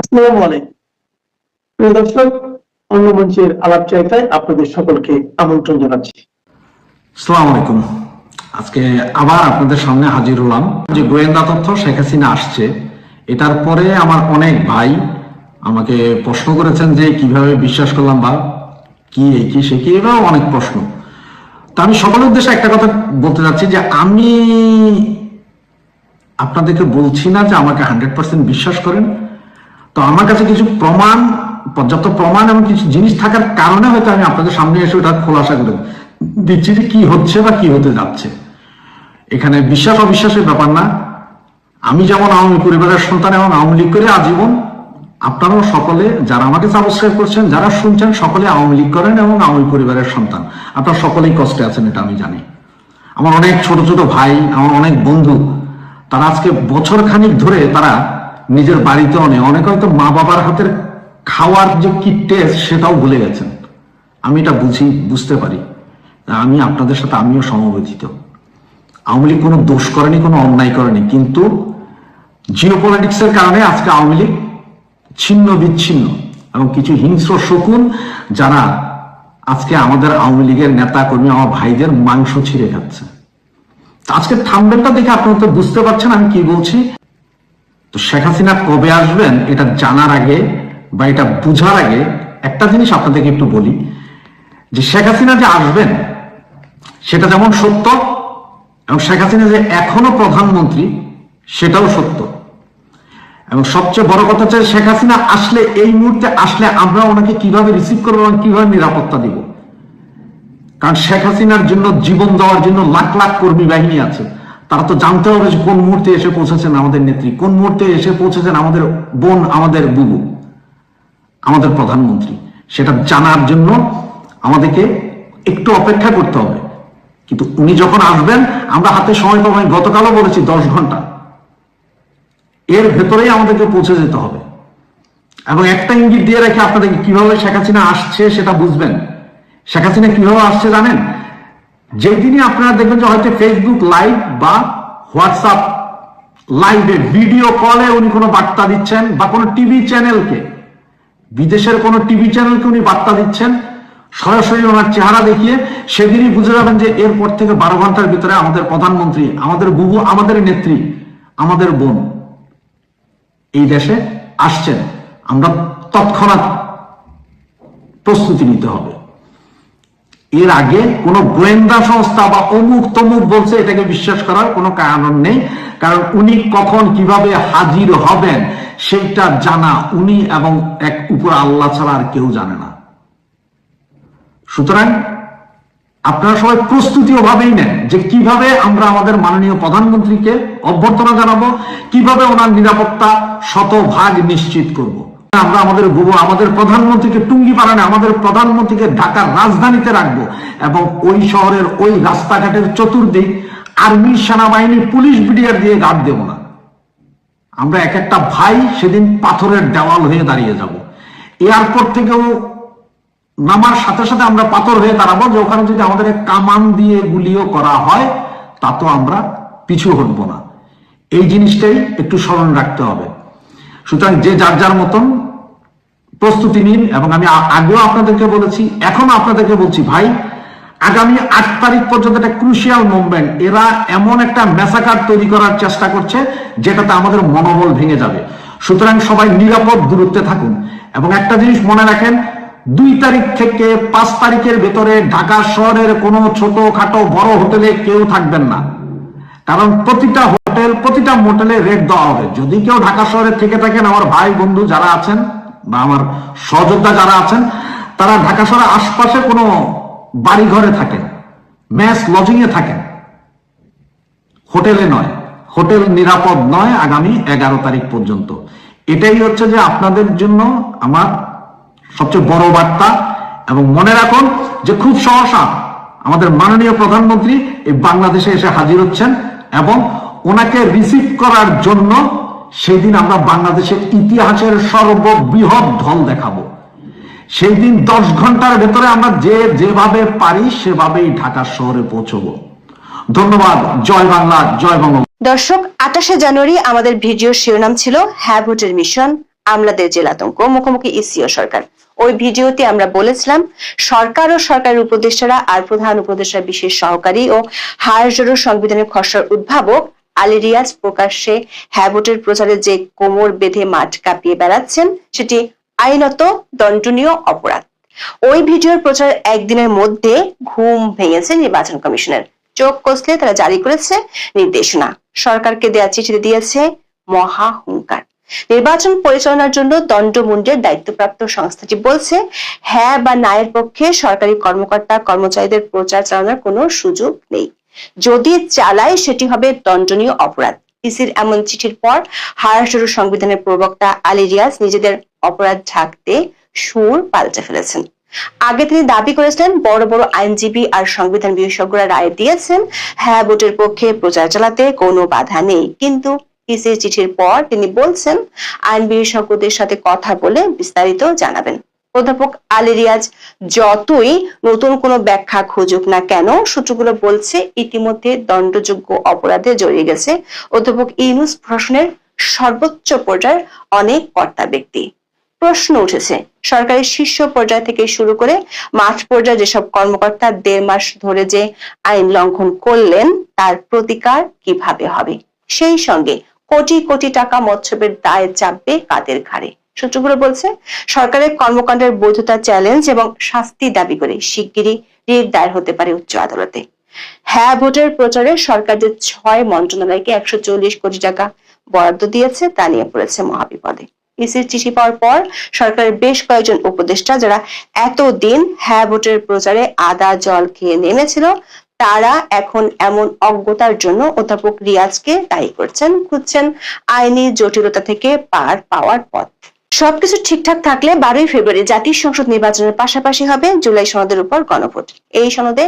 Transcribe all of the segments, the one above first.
আসসালামু আলাইকুম। প্রিয় দর্শক, অন্য মঞ্চের আপনাদের সকলকে আমন্ত্রণ জানাচ্ছি। সালাম আলাইকুম। আজকে আবার আপনাদের সামনে হাজির হলাম। যে গোয়েন্দা তথ্য শেখ হাসিনা আসছে, এটার পরে আমার অনেক ভাই আমাকে প্রশ্ন করেছেন যে কীভাবে বিশ্বাস করলাম বা কি কি সে, কি এভাবে অনেক প্রশ্ন। তো আমি সকলের উদ্দেশ্যে একটা কথা বলতে চাচ্ছি যে আমি আপনাদেরকে বলছি না যে আমাকে হান্ড্রেড পার্সেন্ট বিশ্বাস করেন। তো আমার কাছে কিছু প্রমাণ, পর্যাপ্ত প্রমাণ এবং কিছু জিনিস থাকার কারণে হয়তো আমি আপনাদের সামনে এসে ওটা খোলাসা করে দিচ্ছি যে কি হচ্ছে বা কি হতে যাচ্ছে। এখানে বিশ্বাস, অবিশ্বাসের ব্যাপার না। আমি যেমন আওয়ামী পরিবারের সন্তান এবং আওয়ামী লীগ করে আজীবন আপনারাও সকলে যারা আমাকে সাবস্ক্রাইব করছেন, যারা শুনছেন, সকলে আওয়ামী লীগ করেন এবং আওয়ামী পরিবারের সন্তান। আপনারা সকলেই কষ্টে আছেন, এটা আমি জানি। আমার অনেক ছোট ছোট ভাই, আমার অনেক বন্ধু, তারা আজকে বছর খানিক ধরে তারা নিজের বাড়িতেও নেই। অনেক হয়তো মা বাবার হাতের খাওয়ার যে কি টেস্ট সেটাও ভুলে গেছেন। আমি এটা বুঝি, বুঝতে পারি। আমি আপনাদের সাথে আমিও সমবেদিত। আওয়ামী লীগ কোনো দোষ করেনি, কোনো অন্যায় করেনি। কিন্তু জিও পলিটিক্সের কারণে আজকে আওয়ামী লীগ ছিন্ন বিচ্ছিন্ন এবং কিছু হিংস্র শকুন যারা আজকে আমাদের আওয়ামী লীগের নেতা কর্মী আমার ভাইদের মাংস ছিঁড়ে খাচ্ছে। আজকে থাম্বেলটা দেখে আপনারা তো বুঝতে পারছেন আমি কি বলছি। তো শেখ হাসিনা কবে আসবেন এটা জানার আগে বা এটা বুঝার আগে একটা জিনিস আপনাদেরকে একটু বলি, যে শেখ হাসিনা যে আসবেন, সেটা যেমন সত্য এবং শেখ হাসিনা যে এখনও প্রধানমন্ত্রী, সেটাও সত্য। এবং সবচেয়ে বড় কথা হচ্ছে শেখ হাসিনা আসলে এই মুহূর্তে আসলে আমরা ওনাকে কীভাবে রিসিভ করব এবং কীভাবে নিরাপত্তা দিব? কারণ শেখ হাসিনার জন্য জীবন দেওয়ার জন্য লাখ লাখ কর্মী বাহিনী আছে। তারা তো জানতে হবে যে কোন মুহূর্তে এসে পৌঁছেছেন আমাদের নেত্রী, কোন মুহূর্তে এসে পৌঁছেছেন আমাদের বোন, আমাদের বুবু, আমাদের প্রধানমন্ত্রী। সেটা জানার জন্য আমাদেরকে একটু অপেক্ষা করতে হবে। কিন্তু উনি যখন আসবেন, আমরা হাতে সময় পাবো আমি গতকালও বলেছি দশ ঘণ্টা। এর ভেতরেই আমাদেরকে পৌঁছে যেতে হবে। এবং একটা ইঙ্গিত দিয়ে রেখে আপনাদেরকে কীভাবে শেখ হাসিনা আসছে সেটা বুঝবেন। শেখ হাসিনা কীভাবে আসছে জানেন? যেদিনই আপনারা দেখবেন যে হয়তো ফেসবুক লাইভ বা হোয়াটসঅ্যাপ লাইভে ভিডিও কলে উনি কোনো বার্তা দিচ্ছেন বা কোনো টিভি চ্যানেলকে বিদেশের কোনো টিভি চ্যানেলকে উনি বার্তা দিচ্ছেন, সরাসরি ওনার চেহারা দেখিয়ে সেদিনই বুঝে যাবেন যে এরপর থেকে বারো ঘণ্টার ভিতরে আমাদের প্রধানমন্ত্রী, আমাদের বুবু, আমাদের নেত্রী, আমাদের বোন এই দেশে আসছেন। আমরা তৎক্ষণাৎ প্রস্তুতি নিতে হবে। এর আগে কোনো গোয়েন্দা সংস্থা বা অমুক তমুক বলছে, এটাকে বিশ্বাস করার কোনো কারণ নেই কারণ উনি কখন কীভাবে হাজির হবেন, সেইটা জানা উনি এবং এক উপর আল্লাহ ছাড়া আর কেউ জানে না সুতরাং আপনারা সবাই প্রস্তুতি ওভাবেই নেন যে কীভাবে আমরা আমাদের মাননীয় প্রধানমন্ত্রীকে অভ্যর্থনা জানাব, কীভাবে ওনার নিরাপত্তা শতভাগ নিশ্চিত করব। আমরা আমাদের বুবু আমাদের প্রধানমন্ত্রীকে টুঙ্গি পাড়ানে আমাদের প্রধানমন্ত্রীকে ঢাকার রাজধানীতে রাখব এবং ওই শহরের ওই রাস্তাঘাটের চতুর্দিক আর্মি, সেনাবাহিনী, পুলিশ, বিডিআর দিয়ে গার্ড দেব না। আমরা এক একটা ভাই সেদিন পাথরের দেওয়াল হয়ে দাঁড়িয়ে যাব। এয়ারপোর্ট থেকেও নামার সাথে সাথে আমরা পাথর হয়ে দাঁড়াবো যে ওখানে যদি আমাদের কামান দিয়ে গুলিও করা হয়, তা তো আমরা পিছু হটবো না। এই জিনিসটাই একটু স্মরণ রাখতে হবে। সুতরাং যে যার যার মতন প্রস্তুতি নিন এবং আমি আগেও আপনাদেরকে বলেছি এখনও আপনাদেরকে বলছি, ভাই, আগামী আট তারিখ পর্যন্ত একটা ক্রুশিয়াল মুভমেন্ট এরা এমন একটা মেসাকার তৈরি করার চেষ্টা করছে, যেটাতে আমাদের মনোবল ভেঙে যাবে। সুতরাং সবাই নিরাপদ দূরত্বে থাকুন। এবং একটা জিনিস মনে রাখেন, দুই তারিখ থেকে পাঁচ তারিখের ভেতরে ঢাকা শহরের কোনো ছোট খাটো বড় হোটেলে কেউ থাকবেন না। কারণ প্রতিটা হোটেল, প্রতিটা মোটেলে রেট দেওয়া হবে। যদি কেউ ঢাকা শহরে থেকে থাকেন, আমার ভাই, বন্ধু যারা আছেন বা আমার সহযোদ্ধা যারা আছেন, তারা ঢাকা শহরের আশপাশে কোনো বাড়ি ঘরে থাকেন ম্যাস লজিং এ থাকেন। হোটেলে নয়, হোটেল নিরাপদ নয় আগামী এগারো তারিখ পর্যন্ত। এটাই হচ্ছে যে আপনাদের জন্য আমার সবচেয়ে বড় বার্তা এবং মনে রাখুন যে খুব সহসা আমাদের মাননীয় প্রধানমন্ত্রী এই বাংলাদেশে এসে হাজির হচ্ছেন এবং ওনাকে রিসিভ করার জন্য সেদিন আমরা বাংলাদেশের ইতিহাসের সর্ববৃহৎ ঢল দেখাবো। সেই দিন দশ ঘণ্টার ভেতরে আমরা যে যেভাবে পারি সেভাবেই ঢাকা শহরে পৌঁছবো। ধন্যবাদ, জয় বাংলা, জয় বঙ্গ দর্শক, আঠাশে জানুয়ারি আমাদের ভিডিওর শিরোনাম ছিল হ্যাঁ ভোটের মিশন, আমলাদের জেলাতঙ্ক মুখোমুখি ইসিও সরকার। ওই ভিডিওতে আমরা বলেছিলাম, সরকার ও সরকারের উপদেষ্টারা আর প্রধান উপদেষ্টা বিশেষ সহকারী ও হায়ার সংবিধানের খসড়ার উদ্ভাবক আলী প্রকাশ্যে হ্যাবোটের প্রচারে যে কোমর বেঁধে মাঠ কাঁপিয়ে বেড়াচ্ছেন, সেটি আইনত দণ্ডনীয় অপরাধ। ওই ভিডিওর প্রচার একদিনের মধ্যে ঘুম ভেঙেছে নির্বাচন কমিশনের। চোখ কষলে তারা জারি করেছে নির্দেশনা। সরকারকে দেয়া চিঠিতে দিয়েছে মহা হুঙ্কার। নির্বাচন পরিচালনার জন্য দণ্ডমুণ্ডের দায়িত্বপ্রাপ্ত সংস্থাটি বলছে হ্যাঁ বা নায়ের পক্ষে সরকারি কর্মকর্তা কর্মচারীদের প্রচার চালানোর কোনো সুযোগ নেই। যদি চালায় সেটি হবে দণ্ডনীয় অপরাধ। ইসির এমন চিঠির পর হারাসুর সংবিধানের প্রবক্তা আলী রিয়াজ নিজেদের অপরাধ ঢাকতে সুর পাল্টে ফেলেছেন। আগে তিনি দাবি করেছিলেন, বড় বড় আইনজীবী আর সংবিধান বিশেষজ্ঞরা রায় দিয়েছেন হ্যাঁ ভোটের পক্ষে প্রচার চালাতে কোনো বাধা নেই। কিন্তু ইসির চিঠির পর তিনি বলছেন, আইন বিশেষজ্ঞদের সাথে কথা বলে বিস্তারিত জানাবেন। অধ্যাপক আলী রিয়াজ, যতই নতুন কোনো ব্যাখ্যা খুঁজুক না কেন, সূত্রগুলো বলছে ইতিমধ্যে দণ্ডযোগ্য অপরাধে জড়িয়ে গেছে অধ্যাপক ইউনুস প্রশাসনের সর্বোচ্চ পর্যায়ের অনেক কর্তা ব্যক্তি। প্রশ্ন উঠেছে সরকারের শীর্ষ পর্যায় থেকে শুরু করে মাঠ পর্যায়ে যেসব কর্মকর্তা দেড় মাস ধরে যে আইন লঙ্ঘন করলেন, তার প্রতিকার কীভাবে হবে? সেই সঙ্গে কোটি কোটি টাকা মৎস্যবের দায় চাপবে কাদের ঘাড়ে? সূত্রগুলো বলছে, সরকারের কর্মকাণ্ডের বৈধতা চ্যালেঞ্জ এবং শাস্তি দাবি করে শিগগিরই রিট দায়ের হতে পারে উচ্চ আদালতে। হ্যাঁ ভোটের প্রচারে সরকার যে ছয় মন্ত্রণালয়কে একশো চল্লিশ কোটি টাকা বরাদ্দ দিয়েছে, তা নিয়ে পড়েছে মহাবিপদে। ইসির চিঠি পাওয়ার পর সরকারের বেশ কয়েকজন উপদেষ্টা যারা এতদিন হ্যাঁ ভোটের প্রচারে আদা জল খেয়ে নেমেছিল, তারা এখন এমন অজ্ঞতার জন্য অধ্যাপক রিয়াজকে দায়ী করছেন, খুঁজছেন আইনি জটিলতা থেকে পার পাওয়ার পথ। সবকিছু ঠিকঠাক থাকলে বারোই ফেব্রুয়ারি জাতীয় সংসদ নির্বাচনের পাশাপাশি হবে জুলাই সনদের উপর গণভোট। এই সনদে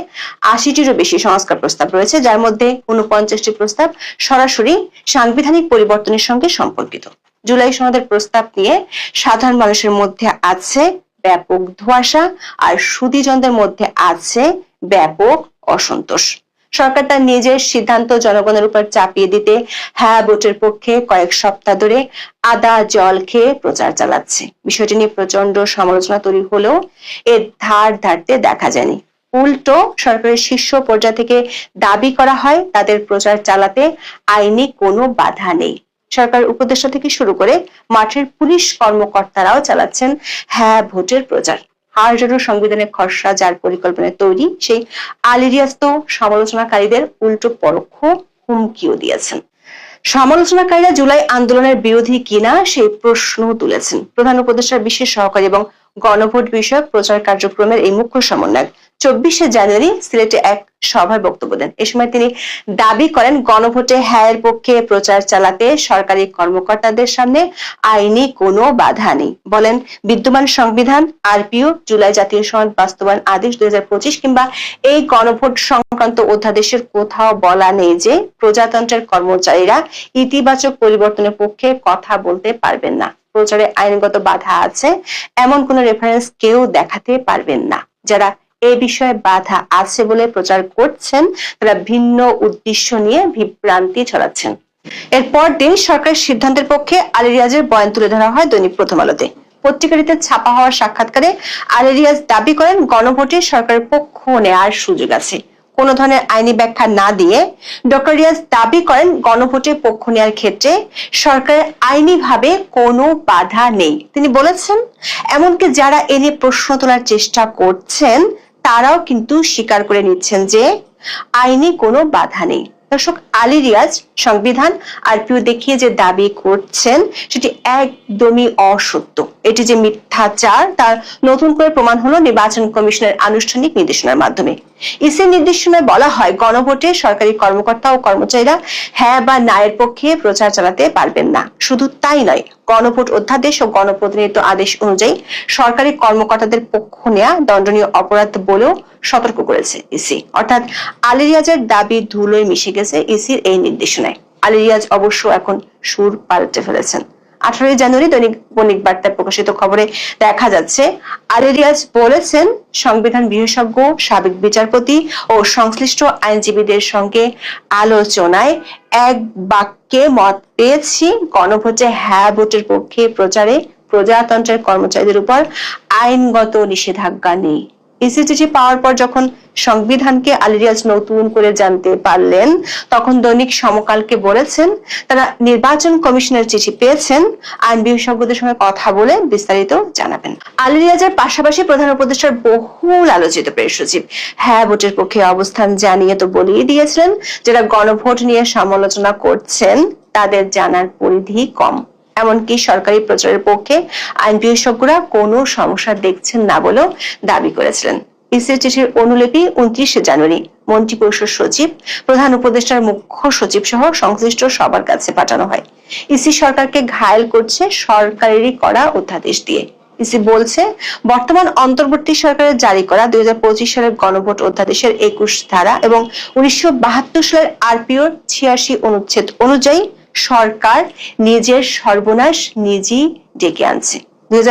আশিটিরও বেশি সংস্কার প্রস্তাব রয়েছে, যার মধ্যে উনপঞ্চাশটি প্রস্তাব সরাসরি সাংবিধানিক পরিবর্তনের সঙ্গে সম্পর্কিত। জুলাই সনদের প্রস্তাব নিয়ে সাধারণ মানুষের মধ্যে আছে ব্যাপক ধোঁয়াশা আর সুদীজনদের মধ্যে আছে ব্যাপক অসন্তোষ। সরকার তার নিজের সিদ্ধান্ত জনগণের উপর চাপিয়ে দিতে হ্যাঁ ভোটের পক্ষে কয়েক সপ্তাহ ধরে আদা জল খেয়ে প্রচার চালাচ্ছে। বিষয়টি নিয়ে প্রচণ্ড সমালোচনা তৈরি হলেও এর ধার ধারতে দেখা যায়নি। উল্টো সরকারের শীর্ষ পর্যায় থেকে দাবি করা হয়, তাদের প্রচার চালাতে আইনি কোনো বাধা নেই। সরকার উপদেষ্টা থেকে শুরু করে মাঠের পুলিশ কর্মকর্তারাও চালাচ্ছেন হ্যাঁ ভোটের প্রচার। হাজারো সংবিধানের খসড়া যার পরিকল্পনা তৈরি, সেই আলিরিয়াস্ত সমালোচনাকারীদের উল্টো পরোক্ষ হুমকিও দিয়েছেন। সমালোচনাকারীরা জুলাই আন্দোলনের বিরোধী কিনা সেই প্রশ্ন তুলেছেন। প্রধান উপদেষ্টার বিশেষ সহকারী এবং গণভোট বিষয়ক প্রচার কার্যক্রমের এই মুখ্য সমন্বয়ক চব্বিশে জানুয়ারি সিলেটে এক সভায় বক্তব্য দেন। এ সময় তিনি দাবি করেন, গণভোটে হ্যায়ের পক্ষে প্রচার চালাতে সরকারি কর্মকর্তাদের সামনে আইনি কোনো বাধা নেই। বলেন, বিদ্যমান সংবিধান, আরপিও, জুলাই জাতীয় সনদ, বাস্তবায়ন আদেশ দুই কিংবা এই গণভোট সংক্রান্ত অধ্যাদেশের কোথাও বলা নেই যে প্রজাতন্ত্রের কর্মচারীরা ইতিবাচক পরিবর্তনের পক্ষে কথা বলতে পারবেন না। প্রচারে আইনগত বাধা আছে, এমন কোন রেফারেন্স কেউ দেখাতে পারবেন না। যারা এ বিষয়ে বাধা আছে বলে প্রচার করছেন তারা ভিন্ন উদ্দেশ্য নিয়ে বিভ্রান্তি ছড়াচ্ছেন। এরপর দিন সরকারের সিদ্ধান্তের পক্ষে আলী রিয়াজের বয়ান তুলে ধরা হয় দৈনিক প্রথম আলোতে। পত্রিকাটিতে ছাপা হওয়ার সাক্ষাৎকারে আলী রিয়াজ দাবি করেন, গণভোটে সরকারের পক্ষ নেওয়ার সুযোগ আছে। কোনো ধরনের আইনি ব্যাখ্যা না দিয়ে ডক্টর রিয়াজ দাবি করেন, গণভোটে পক্ষ নেওয়ার ক্ষেত্রে সরকারের আইনিভাবে কোনো বাধা নেই। তিনি বলেছেন, এমনকি যারা এ নিয়ে প্রশ্ন তোলার চেষ্টা করছেন তারাও কিন্তু স্বীকার করে নিচ্ছেন যে আইনে কোনো বাধা নেই। দর্শক, আলী রিয়াজ সংবিধান আরপিও দেখিয়ে যে দাবি করছেন, সেটি একদমই অসত্য। এটি যে মিথ্যাচার, তার নতুন করে প্রমাণ হলো নির্বাচন কমিশনের আনুষ্ঠানিক নির্দেশনার মাধ্যমে। ইসির নির্দেশনায় বলা হয়, গণভোটে সরকারি কর্মকর্তা ও কর্মচারীরা হ্যাঁ বা নায়ের পক্ষে প্রচার চালাতে পারবেন না। শুধু তাই নয় গণভোট অধ্যাদেশ ও গণপ্রতিনিধিত্ব আদেশ অনুযায়ী সরকারি কর্মকর্তাদের পক্ষ নেয়া দণ্ডনীয় অপরাধ বলেও সতর্ক করেছে ইসি। অর্থাৎ আলী রিয়াজের দাবি ধুলোয় মিশে গেছে ইসির এই নির্দেশনায়। আলী রিয়াজ অবশ্য এখন সুর পাল্টে ফেলেছেন। আঠারোই জানুয়ারি দৈনিক বণিক বার্তায় প্রকাশিত খবরে দেখা যাচ্ছে আলেরিয়াজ বলেছেন, সংবিধান বিশেষজ্ঞ, সাবেক বিচারপতি ও সংশ্লিষ্ট আইনজীবীদের সঙ্গে আলোচনায় এক বাক্যে মত পেয়েছি, গণভোটে হ্যাঁ ভোটের পক্ষে প্রচারে প্রজাতন্ত্রের কর্মচারীদের উপর আইনগত নিষেধাজ্ঞা নেই। ইসি চিঠি পাওয়ার পর যখন সংবিধানকে আলিরিয়াজ নতুন করে জানতে পারলেন, তখন দৈনিক সমকালকে বলেছেন, তারা নির্বাচন কমিশনের চিঠি পেয়েছেন আইন বিশেষজ্ঞদের সঙ্গে কথা বলে বিস্তারিত জানাবেন। আলিরিয়াজের পাশাপাশি প্রধান উপদেষ্টার বহুল আলোচিত প্রেস সচিব। হ্যাঁ ভোটের পক্ষে অবস্থান জানিয়ে তো বলেই দিয়েছিলেন, যারা গণভোট নিয়ে সমালোচনা করছেন, তাদের জানার পরিধি কম। এমনকি সরকারি প্রচারের পক্ষে আইন বিশেষজ্ঞরা কোনো সমস্যা দেখছেন না বলেও দাবি করেছিলেন। ইসির চিঠির অনুলিপি উনত্রিশে জানুয়ারি। মন্ত্রিপরিষদ সচিব, প্রধান উপদেষ্টার মুখ্য সচিব সহ সংশ্লিষ্ট সবার কাছে পাঠানো হয়। ইসি সরকারকে ঘায়েল করছে সরকারেরই করা অধ্যাদেশ দিয়ে। ইসি বলছে, বর্তমান অন্তর্বর্তী সরকারের জারি করা দুই হাজার পঁচিশ সালের গণভোট অধ্যাদেশের একুশ ধারা এবং উনিশশো বাহাত্তর সালের আরপিওর ছিয়াশি অনুচ্ছেদ অনুযায়ী সরকার নিজের সর্বনাশ নিজেই ডেকে আনছে। দুই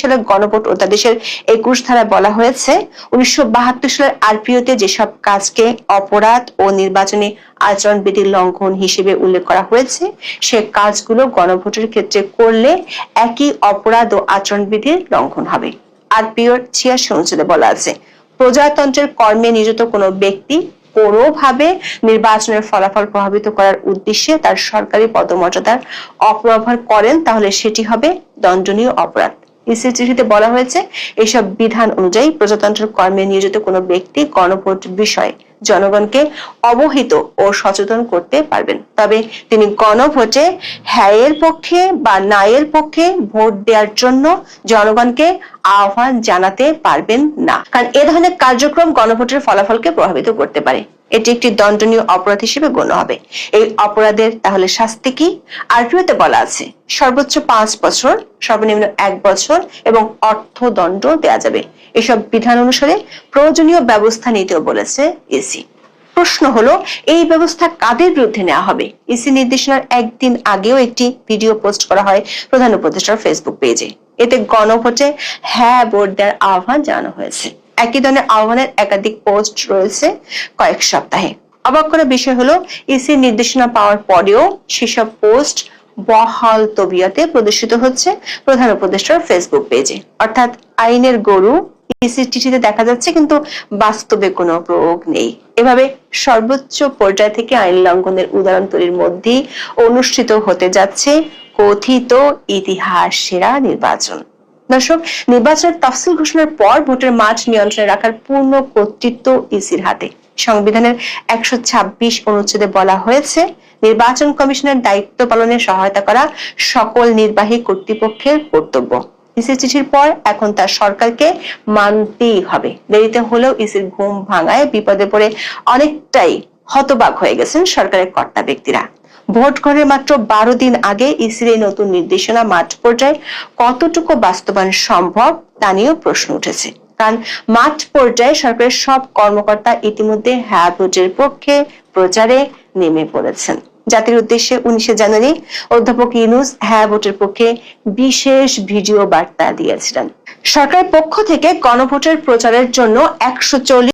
সালের গণভোট অধ্যাদেশের একুশ ধারায় বলা হয়েছে, উনিশশো সালের আরপিওতে যেসব কাজকে অপরাধ ও নির্বাচনী আচরণবিধির লঙ্ঘন হিসেবে উল্লেখ করা হয়েছে, সে কাজগুলো গণভোটের ক্ষেত্রে করলে একই অপরাধ ও আচরণবিধির লঙ্ঘন হবে। আরপিওর ছিয়াশি অনুচ্ছেদে বলা আছে, প্রজাতন্ত্রের কর্মে নিযুক্ত কোনো ব্যক্তি কোনোভাবে নির্বাচনের ফলাফল প্রভাবিত করার উদ্দেশ্যে তার সরকারি পদমর্যাদার অপব্যবহার করেন, তাহলে সেটি হবে দণ্ডনীয় অপরাধ। ইসির চিঠিতে বলা হয়েছে, এসব বিধান অনুযায়ী প্রজাতন্ত্র কর্মে নিয়োজিত কোনো ব্যক্তি গণভোট বিষয়ে জনগণকে অবহিত ও সচেতন করতে পারবেন। তবে তিনি গণভোটে হ্যাঁ এর পক্ষে বা না এর পক্ষে ভোট দেওয়ার জন্য জনগণকে আহ্বান জানাতে পারবেন না। কারণ এ ধরনের কার্যক্রম গণভোটের ফলাফলকে প্রভাবিত করতে পারে। এটি একটি দণ্ডনীয় অপরাধ হিসেবে গণ্য হবে। এই অপরাধের তাহলে শাস্তি কি? আরপিওতে বলা আছে, সর্বোচ্চ পাঁচ বছর, সর্বনিম্ন এক বছর এবং অর্থদণ্ড দেওয়া যাবে। এসব বিধান অনুসারে প্রয়োজনীয় ব্যবস্থা নিতেও বলেছে ইসি। প্রশ্ন হলো, এই ব্যবস্থা কাদের বিরুদ্ধে নেওয়া হবে? ইসি নির্দেশনার একদিন আগেও একটি ভিডিও পোস্ট করা হয় প্রধান উপদেষ্টার ফেসবুক পেজে। এতে গণভোটে হ্যাঁ ভোট দেওয়ার আহ্বান জানানো হয়েছে। একই ধরনের আহ্বানের একাধিক পোস্ট রয়েছে কয়েক সপ্তাহে। অবাক করার বিষয় হলো ইসির নির্দেশনা পাওয়ার পরেও সেসব পোস্ট বহাল তবিয়াতে প্রদর্শিত হচ্ছে প্রধান উপদেষ্টার ফেসবুক পেজে অর্থাৎ আইনের গরু ইসির চিঠিতে দেখা যাচ্ছে, কিন্তু বাস্তবে কোনো প্রয়োগ নেই। এভাবে সর্বোচ্চ পর্যায় থেকে আইন লঙ্ঘনের উদাহরণ তৈরির মধ্যেই অনুষ্ঠিত হতে যাচ্ছে কথিত ইতিহাস সেরা নির্বাচন। দর্শক, নির্বাচনের তফসিল ঘোষণার পর ভোটের মাঠ নিয়ন্ত্রণে রাখার পূর্ণ কর্তৃত্ব ইসির হাতে। সংবিধানের একশো ছাব্বিশ অনুচ্ছেদে বলা হয়েছে, নির্বাচন কমিশনের দায়িত্ব পালনে সহায়তা করা সকল নির্বাহী কর্তৃপক্ষের কর্তব্য। ইসির চিঠির পর এখন তার সরকারকে মানতেই হবে। দেরিতে হলেও ইসির ঘুম ভাঙায় বিপদে পড়ে অনেকটাই হতবাক হয়ে গেছেন সরকারের কর্তা ব্যক্তিরা। ভোট গ্রহণের মাত্র বারো দিন আগে ইসির এই নতুন নির্দেশনা মাঠ পর্যায়ে কতটুকু বাস্তবায়ন সম্ভব, তা নিয়েও প্রশ্ন উঠেছে। কারণ মাঠ পর্যায়ে সরকারের সব কর্মকর্তা ইতিমধ্যে হ্যাঁ ভোটের পক্ষে প্রচারে নেমে পড়েছেন। জাতির উদ্দেশ্যে উনিশে জানুয়ারি অধ্যাপক ইউনুস হ্যাঁ ভোটের পক্ষে বিশেষ ভিডিও বার্তা দিয়েছিলেন। সরকারের পক্ষ থেকে গণভোটের প্রচারের জন্য একশো চল্লিশ